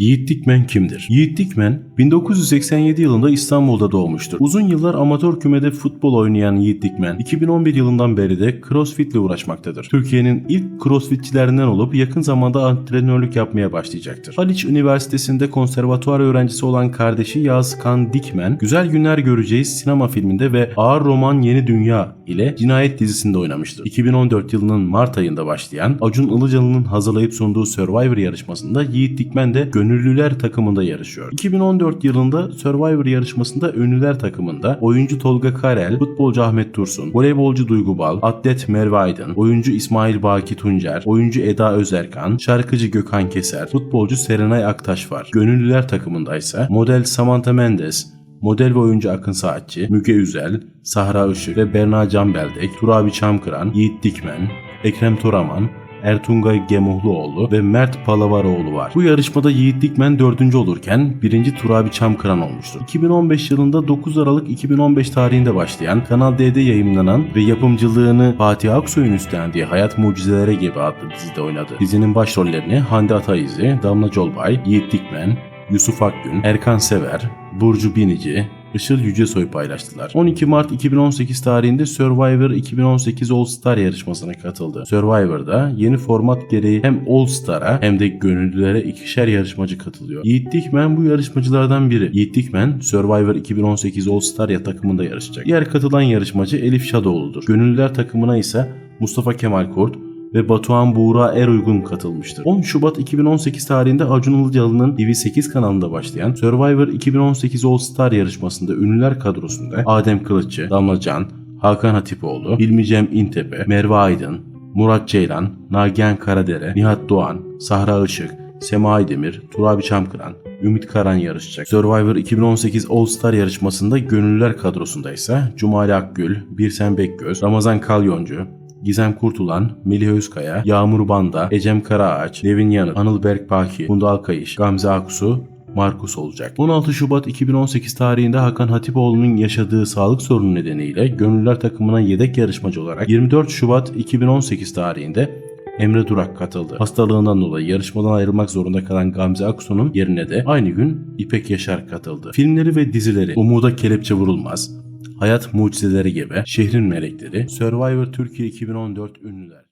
Yiğit Dikmen kimdir? Yiğit Dikmen 1987 yılında İstanbul'da doğmuştur. Uzun yıllar amatör kümede futbol oynayan Yiğit Dikmen 2011 yılından beri de CrossFit ile uğraşmaktadır. Türkiye'nin ilk CrossFitçilerinden olup yakın zamanda antrenörlük yapmaya başlayacaktır. Haliç Üniversitesi'nde konservatuvar öğrencisi olan kardeşi Yağız Kan Dikmen, Güzel Günler Göreceğiz sinema filminde ve Ağır Roman Yeni Dünya ile Cinayet dizisinde oynamıştır. 2014 yılının Mart ayında başlayan Acun Ilıcalı'nın hazırlayıp sunduğu Survivor yarışmasında Yiğit Dikmen de Gönüllüler takımında yarışıyor. 2014 yılında Survivor yarışmasında Ünlüler takımında oyuncu Tolga Karel, futbolcu Ahmet Dursun, voleybolcu Duygu Bal, atlet Merve Aydın, oyuncu İsmail Baki Tuncer, oyuncu Eda Özerkan, şarkıcı Gökhan Keser, futbolcu Serenay Aktaş var. Gönüllüler takımında ise model Samantha Mendes, Model ve oyuncu Akın Saatçi, Müge Üzel, Sahra Işık ve Berna Canbeldek, Turabi Çamkıran, Yiğit Dikmen, Ekrem Toraman, Ertungay Gemuhluoğlu ve Mert Palavaroğlu var. Bu yarışmada Yiğit Dikmen dördüncü olurken birinci Turabi Çamkıran olmuştur. 2015 yılında 9 Aralık 2015 tarihinde başlayan Kanal D'de yayınlanan ve yapımcılığını Fatih Aksoy'un üstlendiği Hayat Mucizelere gibi adlı dizide oynadı. Dizinin başrollerini Hande Ataizi, Damla Colbay, Yiğit Dikmen, Yusuf Akgün, Erkan Sever, Burcu Binici, Işıl Yücesoy paylaştılar. 12 Mart 2018 tarihinde Survivor 2018 All Star yarışmasına katıldı. Survivor'da yeni format gereği hem All Star'a hem de gönüllülere ikişer yarışmacı katılıyor. Yiğit Dikmen bu yarışmacılardan biri. Yiğit Dikmen Survivor 2018 All Star ya takımında yarışacak. Diğer katılan yarışmacı Elif Şadoğlu'dur. Gönüllüler takımına ise Mustafa Kemal Kurt, ve Batuhan Buğra Eruygun katılmıştır. 10 Şubat 2018 tarihinde Acun Ilıcalı'nın TV8 kanalında başlayan Survivor 2018 All Star yarışmasında ünlüler kadrosunda Adem Kılıççı, Damla Can, Hakan Hatipoğlu, Hilmi Cem İntepe, Merve Aydın, Murat Ceylan, Nagihan Karadere, Nihat Doğan, Sahra Işık, Sema Aydemir, Turabi Çamkıran, Ümit Karan yarışacak. Survivor 2018 All Star yarışmasında gönüllüler kadrosunda ise Cumali Akgül, Birsen Bekgöz, Ramazan Kalyoncu, Gizem Kurtulan, Melih Özkaya, Yağmur Banda, Ecem Karaağaç, Nevin Yanık, Anıl Berk Paki, Funda Alkayış, Gamze Aksu, Markus olacak. 16 Şubat 2018 tarihinde Hakan Hatipoğlu'nun yaşadığı sağlık sorunu nedeniyle gönüllüler takımına yedek yarışmacı olarak 24 Şubat 2018 tarihinde Emre Durak katıldı. Hastalığından dolayı yarışmadan ayrılmak zorunda kalan Gamze Aksu'nun yerine de aynı gün İpek Yaşar katıldı. Filmleri ve dizileri Umuda Kelepçe Vurulmaz, Hayat Mucizeleri gibi, Şehrin Melekleri, Survivor Türkiye 2014 ünlüler.